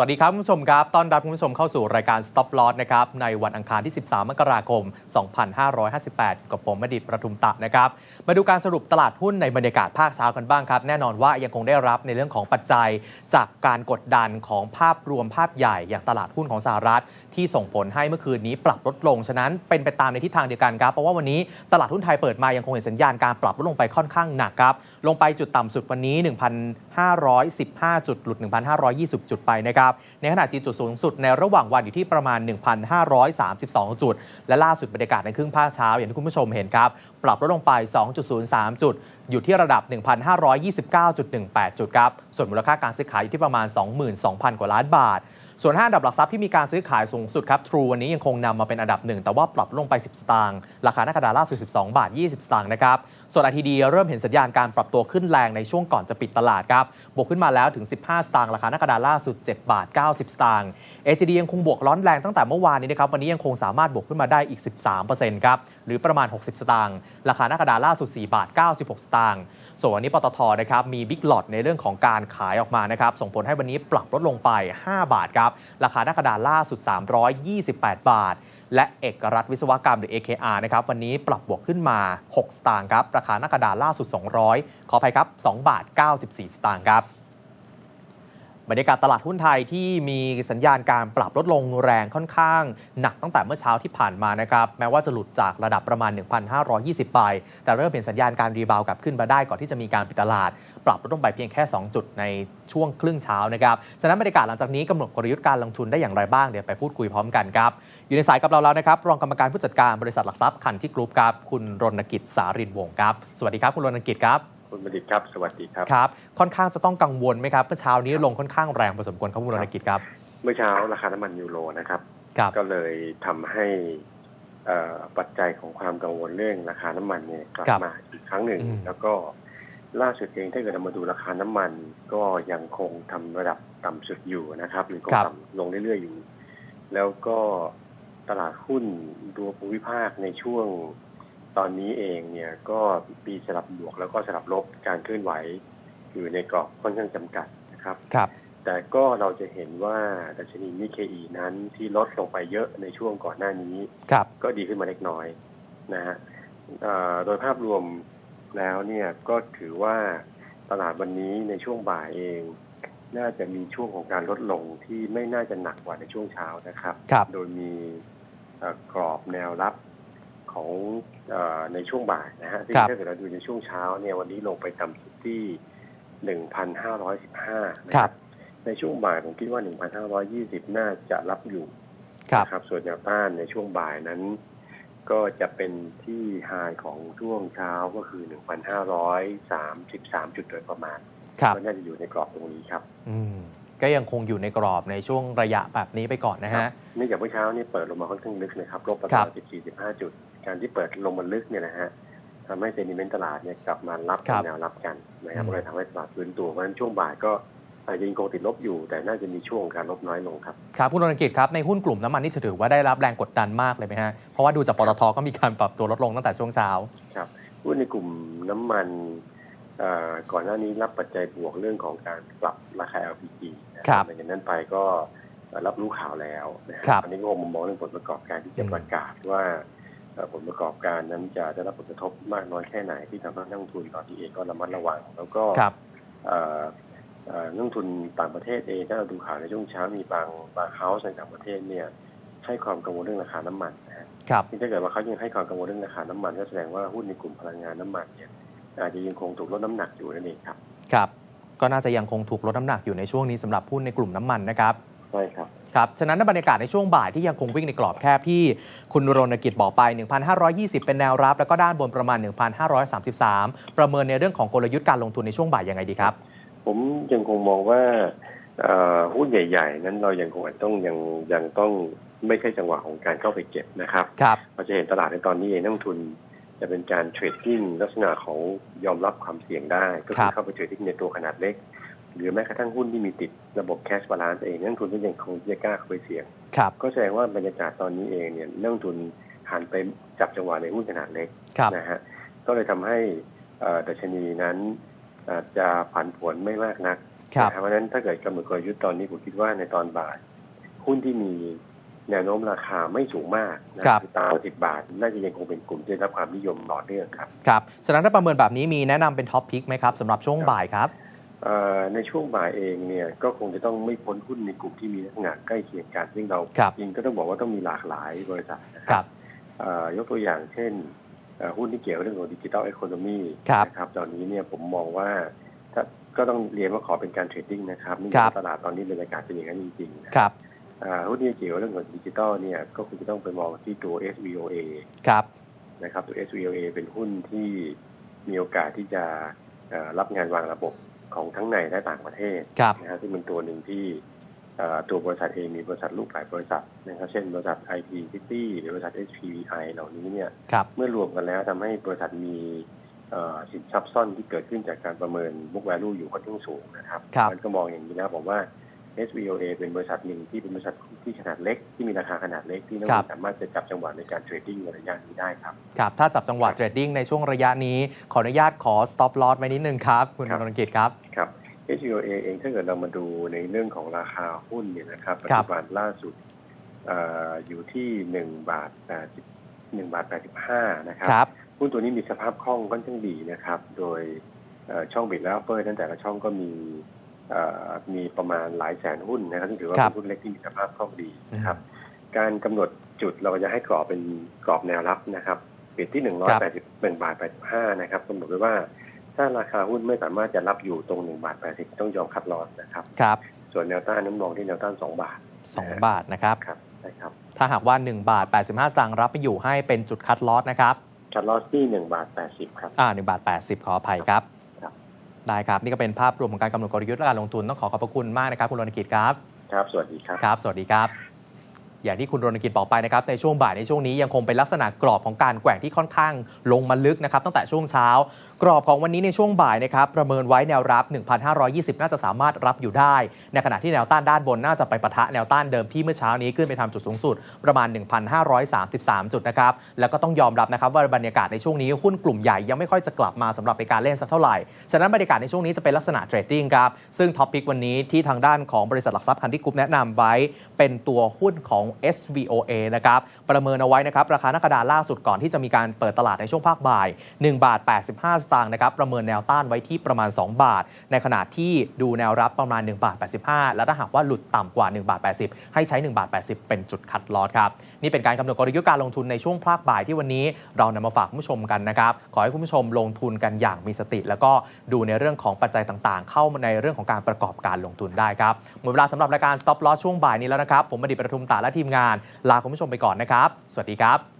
สวัสดีครับคุณผู้ชมครับ ต้อนรับคุณผู้ชมเข้าสู่รายการ Stop Loss นะครับ ในวันอังคารที่ 13 มกราคม 2558 กับผมมดิตประทุมตะนะครับ มาดูการสรุปตลาดหุ้นในบรรยากาศภาคเช้ากันบ้างครับ แน่นอนว่ายังคงได้รับในเรื่องของปัจจัย จากการกดดันของภาพรวมภาพใหญ่อย่างตลาดหุ้นของสหรัฐ ที่ส่งผลให้เมื่อคืนนี้ปรับลดลง ฉะนั้นเป็นไปตามในทิศทางเดียวกันครับ เพราะว่าวันนี้ตลาดหุ้นไทยเปิดมายังคงเห็นสัญญาณการปรับลดลงไปค่อนข้างหนักครับ ลงไปจุดต่ำสุดวันนี้ 1,515 จุดหลุด 1,520 จุดไปนะครับในขณะจีนจุดสูงสุดในระหว่างวันอยู่ที่ประมาณ 1,532 จุด และล่าสุดบรรยากาศในครึ่งภาคเช้า อย่างที่คุณผู้ชมเห็นครับ ปรับลดลงไป 2.03 จุด อยู่ที่ระดับ 1,529.18 จุดครับส่วนมูลค่าการซื้อขายอยู่ที่ประมาณ 22,000 กว่าล้านบาทส่วนห้าอันดับหลักทรัพย์ที่มีการซื้อขายสูงสุดครับ True วันนี้ยังคงนำมาเป็นอันดับหนึ่งแต่ว่าปรับลงไป 10 สตางค์ ราคาหน้ากระดาษล่าสุด 12 บาท 20 สตางค์นะครับส่วน RTD เริ่มเห็นสัญญาณการปรับตัวขึ้นแรงในช่วงก่อนจะปิดตลาดครับ บวกขึ้นมาแล้วถึง 15 สตางค์ราคาหน้ากระดาษล่าสุด 7 บาท 90 สตางค์ AGD ยังคงบวกร้อนแรงตั้งแต่เมื่อวานนี้นะครับ วันนี้ยังคงสามารถบวกขึ้นมาได้อีก 13%ครับ หรือประมาณ 60 สตางค์ ราคาหน้ากระดาษล่าสุด 4 บาท 96 สตางค์ ส่วนวันนี้ปตทนะครับ มีบิ๊กหลอดในเรื่องของการขายออกมานะครับ ส่งผลให้วันนี้ปรับลดลงไป 5 บาทครับ ราคาหน้ากระดาษล่าสุด 328 บาท และเอกรัฐวิศวกรรมหรือ AKR นะครับวันนี้ปรับบวกขึ้นมา 6 สตางค์ครับ ราคาหน้ากระดาษล่าสุด 200 ขออภัยครับ 2 บาท 94 สตางค์ครับ บรรยากาศตลาดหุ้นไทยที่มีสัญญาณการปรับลดลงแรงค่อนข้าง หนักตั้งแต่เมื่อเช้าที่ผ่านมานะครับ แม้ว่าจะหลุดจากระดับประมาณ 1,520ไปแต่เริ่มเห็นสัญญาณการรีบาวกลับขึ้นมาได้ก่อนที่จะมีการปิดตลาด ปรับลดลงไปเพียงแค่ 2 จุดในช่วงครึ่งเช้านะครับฉะนั้นบรรยากาศหลังจากนี้กำหนดกลยุทธ์การลงทุนได้อย่างไรบ้างเดี๋ยวไปพูดคุยพร้อมกันครับอยู่ในสายกับเราแล้วนะครับรองกรรมการผู้จัดการบริษัทหลักทรัพย์คันที่กรุ๊ปครับคุณรณกิจสารินวงศ์ครับสวัสดีครับคุณรณกิจครับ คุณบัณฑิตครับ สวัสดีครับ ครับ ค่อนข้างจะต้องกังวลไหมครับเมื่อเช้านี้ลงค่อนข้างแรงพอสมควรครับคุณรณกิจครับ เมื่อเช้าราคาน้ำมันยูโรนะครับครับก็เลยทำให้เอ่อปัจจัยของความกังวลเรื่องราคาน้ำมันเนี่ยกลับครับมาอีกครั้งหนึ่งอืมแล้วก็ล่าสุดเองถ้าเกิดเรามาดูราคาน้ำมัน ก็ยังคงทำระดับต่ำสุดอยู่นะครับหรือคงต่ำลงเรื่อยๆอยู่ แล้วก็ตลาดหุ้นดูภูมิภาคในช่วง ตอนนี้เองเนี่ยก็ปีสลับบวกแล้วก็สลับลบการเคลื่อนไหวอยู่ในกรอบค่อนข้างจำกัดนะครับครับ แต่ก็เราจะเห็นว่าดัชนีนิเคอีนั้นที่ลดลงไปเยอะในช่วงก่อนหน้านี้ครับก็ดีขึ้นมาเล็กน้อยนะฮะเอ่อโดยภาพรวมแล้วเนี่ยก็ถือว่าตลาดวันนี้ในช่วงบ่ายเอง น่าจะมีช่วงของการลดลงที่ไม่น่าจะหนักกว่าในช่วงเช้านะครับครับโดยมีเอ่อกรอบแนวรับ ของเออในช่วงบ่ายนะฮะซึ่งครับถ้าเกิดเราดูในช่วงเช้าเนี่ยวันนี้ลงไปต่ำสุดที่หนึ่งพันห้าร้อยสิบห้านะคครัรับบในช่วงบ่ายผมคิดว่า 1,520 น่าจะรับอยู่ครับนะครับ ส่วนแนวต้านในช่วงบ่ายนั้น ก็จะเป็นที่ไฮของช่วงเช้าก็คือ 1,533 จุดโดยประมาณครับก็น่าจะอยู่ในกรอบตรงนี้ครับ อืม ก็ยังคงอยู่ในกรอบในช่วงระยะแบบนี้ไปก่อนนะฮะเนื่องจากเมื่อเช้านี่เปิดลงมาค่อนข้างลึกนะครับลบประครัมาณบ14-15 จุด การที่เปิดลงมาลึกเนี่ยนะฮะทำให้เซนิเมนต์ตลาดเนี่ยกลับมารับครับแนวรับกันนะครับอืมก็เลยทำให้ตลาดฟื้นตัวเพราะฉะนั้นช่วงบ่ายก็อาจจะยังคงติดลบอยู่ แต่น่าจะมีช่วงของการลบน้อยลงครับครับคุณรณกิจครับในหุ้นกลุ่มน้ำมันนี่ถือว่าได้รับแรงกดดันมากเลยไหมฮะเพราะว่าดูจากปตทก็มีการปรับตัวลดลงตั้งแต่ช่วงเช้าครับหุ้นในกลุ่มน้ำมันเอ่อก่อนหน้านี้รับปัจจัยบวกเรื่องของการปรับราคา LPG นะครับหลังจากนั้นไปก็รับรู้ข่าวแล้วนะฮะครับอันนี้ก็คงมองเรื่องผลประกอบการที่จะอืมประกาศว่าเอ่อ ผลประกอบการนั้นจะได้รับผลกระทบมากน้อยแค่ไหนที่ทำให้นักลงทุนตอนนี้เองก็ระมัดระวัง แล้วก็ครับเอ่อเอ่อนักลงทุนต่างประเทศเองถ้าเราดูข่าวในช่วงเช้ามีบางบางเฮาส์ในต่างประเทศเนี่ยให้ความกังวลเรื่องราคาน้ำมันนะฮะครับถ้าเกิดว่าเขายังให้ความกังวลเรื่องราคาน้ำมันก็แสดงว่าหุ้นในกลุ่มพลังงานน้ำมันเนี่ยอาจจะยังคงถูกลดน้ำหนักอยู่นั่นเองครับ ครับ ก็น่าจะยังคงถูกลดน้ำหนักอยู่ในช่วงนี้สำหรับหุ้นในกลุ่มน้ำมันนะครับ ใช่ครับครับฉะนั้นบรรยากาศในช่วงบ่ายที่ยังคงวิ่งในกรอบแคบที่คุณรณกิจบอกไป 1,520 เป็นแนวรับ แล้วก็ด้านบนประมาณ 1,533 ประเมินในเรื่องของกลยุทธ์การลงทุนในช่วงบ่ายยังไงดีครับ ผมยังคงมองว่าเอ่อหุ้นใหญ่ ๆ นั้นเรายังคงอาจต้องยังยังต้องไม่ใช่จังหวะของการเข้าไปเก็บนะครับครับเราจะเห็นตลาดในตอนนี้เองนักลงทุนจะเป็นการเทรดดิ้งลักษณะของยอมรับความเสี่ยงได้ ก็ครัคือบเข้าไปเทรดดิ้งในตัวขนาดเล็ก หรือแม้กระทั่งหุ้นที่มีติดระบบแคชบาลานซ์เองนักลงทุนก็ยังคงจะกล้าเข้าไปเสี่ยงครับก็แสดงว่าบรรยากาศตอนนี้เองเนี่ยนักลงทุนหันไปจับจังหวะในหุ้นขนาดเล็กครับนะฮะก็เลยทำให้เอ่อดัชนีนั้นอาจจะผันผวนไม่มากนักครับนะเพราะฉะนั้นถ้าเกิดกำหนดกลยุทธ์ตอนนี้ผมคิดว่าในตอนบ่าย หุ้นที่มีแนวโน้มราคาไม่สูงมากนะครับอตามสิบบาท น่าจะยังคงเป็นกลุ่มที่ได้รับความนิยมต่อเนื่องครับ ครับฉะนั้นถ้าประเมินแบบนี้มีแนะนำเป็นท็อปพิกไหมครับสำหรับช่วงบ่ายครับเอ่อ ในช่วงบ่ายเองเนี่ยก็คงจะต้องไม่พ้นหุ้นในกลุ่มที่มีลักษณะใกล้เคียงกันซึ่งเราครับจริงก็ต้องบอกว่าต้องมีหลากหลายบริษัทนะคครัรับเอ่อยกตัวอย่างเช่นเอ่อหุ้นที่เกี่ยวกับเรื่องของดิจิทัลเอ o โ o นมีครับนะครับตอนนี้เนี่ยผมมองว่าถ้าก็ต้องเรียนว่าขอเป็นการเทรดดิ้งนะครับนี่ครับตลาดตอนนี้บรรยากาศเป็นอย่างนั้นจริงๆนะครับเอ่อหุ้นที่เกี่ยวกับเรื่องของดิจิทัลเนี่ยก็คงจะต้องไปมองที่ตัว SVOA ครับนะครับตัว SVOA เป็นหุ้นที่มีโอกาสที่จะเอ่อรับงานวางระบบ ของทั้งในและต่างประเทศครับนะฮะซึ่งเป็นตัวหนึ่งที่เอ่อตัวบริษัทเองมีบริษัทลูกหลายบริษัทนะครับเช่นบริษัท IT City หรือบริษัท HPI เหล่านี้เนี่ยครับเมื่อรวมกันแล้วทำให้บริษัทมีเอ่อสินทรัพย์ซ่อนที่เกิดขึ้นจากการประเมิน book value อยู่ค่อนข้างสูงนะครับครับมันก็มองอย่างนี้แล้วผมว่า SVOA เป็นบริษัทหนึ่งที่เป็นบริษัทที่ขนาดเล็กที่มีราคาขนาดเล็กที่นักลงทุนสามารถจะจับจังหวะในการเทรดดิ้งในระยะนี้ได้ครับครับ ถ้าจับจังหวะเทรดดิ้งในช่วงระยะนี้ขออนุญาตขอ stop loss ไว้นิดนึงครับ คุณครับรณกิจครับครับ HVOA เองถ้าเกิดเรามาดูในเรื่องของราคาหุ้นเนี่ยนะครับปัจครับจุบันล่าสุดเอออยู่ที่หนึ่งบาทแปดสิบหนึ่งบาทแปดสิบห้านะครับครับหุ้นตัวนี้มีสภาพคล่องค่อนข้างดีนะครับ โดยเอ่อช่องบิดและอัปเปอร์ตั้งแต่ละช่องก็มีเอ่อ มีประมาณหลายแสนหุ้นนะครับซึ่งถือว่าครัเป็บนหุ้นเล็กที่มีสภาพคล่องดีนะครับ การกำหนดจุดเราจะให้กรอบเป็นกรอบแนวรับนะครับปิดที่หนึ่งร้อยแปดสิบหนึ่งบาทแปดสิบห้านะครับกำหนดไว้ว่า ถ้าราคาหุ้นไม่สามารถจะรับอยู่ตรงหนึ่งบาทแปดสิบต้องยอมคัดลอสนะครับครับ ส่วนแนวต้านนั้นมองที่แนวต้านสองบาทสองบาทนะครับครับใช่ครับ ถ้าหากว่า1บาท85สตางค์รับไปอยู่ให้เป็นจุดคัดลอสนะครับคัดลอสที่หนึ่งบาทแปดสิบครับอ่า1บาท80ขออภัยครับครับ ได้ครับ นี่ก็เป็นภาพรวมของการกำหนดกลยุทธ์และการลงทุนต้องขอขอบพระคุณมากนะครับคุณรณกิจครับ ครับ สวัสดีครับ ครับ สวัสดีครับ อย่างที่คุณรณกิจบอกไปนะครับในช่วงบ่ายในช่วงนี้ยังคงเป็นลักษณะกรอบของการแกว่งที่ค่อนข้างลงมาลึกนะครับตั้งแต่ช่วงเช้า กรอบของวันนี้ในช่วงบ่ายนะครับประเมินไว้แนวรับ 1,520 น่าจะสามารถรับอยู่ได้ ในขณะที่แนวต้านด้านบนน่าจะไปปะทะแนวต้านเดิมที่เมื่อเช้านี้ขึ้นไปทำจุดสูงสุด ประมาณ 1,533 จุดนะครับแล้วก็ต้องยอมรับนะครับว่าบรรยากาศในช่วงนี้หุ้นกลุ่มใหญ่ยังไม่ค่อยจะกลับมาสำหรับในการเล่นสักเท่าไหร่ฉะนั้นบรรยากาศในช่วงนี้จะเป็นลักษณะเทรดดิ้งครับซึ่งท็อปปิกวันนี้ที่ทางด้านของบริษัทหลักทรัพย์คันที่กรุ๊ปแนะนำไว้เป็นตัวหุ้นของ SVOA นะครับประเมินเอาไว้นะครับราคาหนักกระดานล่าสุดก่อนที่จะมีการเปิดตลาดในช่วงภาคบ่าย 1 บาท 85 สตางค์นะครับประเมินแนวต้านไว้ที่ประมาณ 2 บาท ในขณะที่ดูแนวรับประมาณ 1 บาท 85 และถ้าหากว่าหลุดต่ำกว่า 1 บาท 80 ให้ใช้ 1 บาท 80 เป็นจุดคัดลอสครับนี่เป็นการกำหนดกลยุทธ์การลงทุนในช่วงภาคบ่ายที่วันนี้เรานำมาฝากคุณผู้ชมกันนะครับ ขอให้คุณผู้ชมลงทุนกันอย่างมีสติ แล้วก็ดูในเรื่องของปัจจัยต่างๆ เข้ามาในเรื่องของการประกอบการลงทุนได้ครับหมดเวลาสำหรับรายการ Stop Loss ช่วงบ่ายนี้แล้วนะครับ ผมบดิตประทุมตาและทีมงานลาคุณผู้ชมไปก่อนนะครับ สวัสดีครับ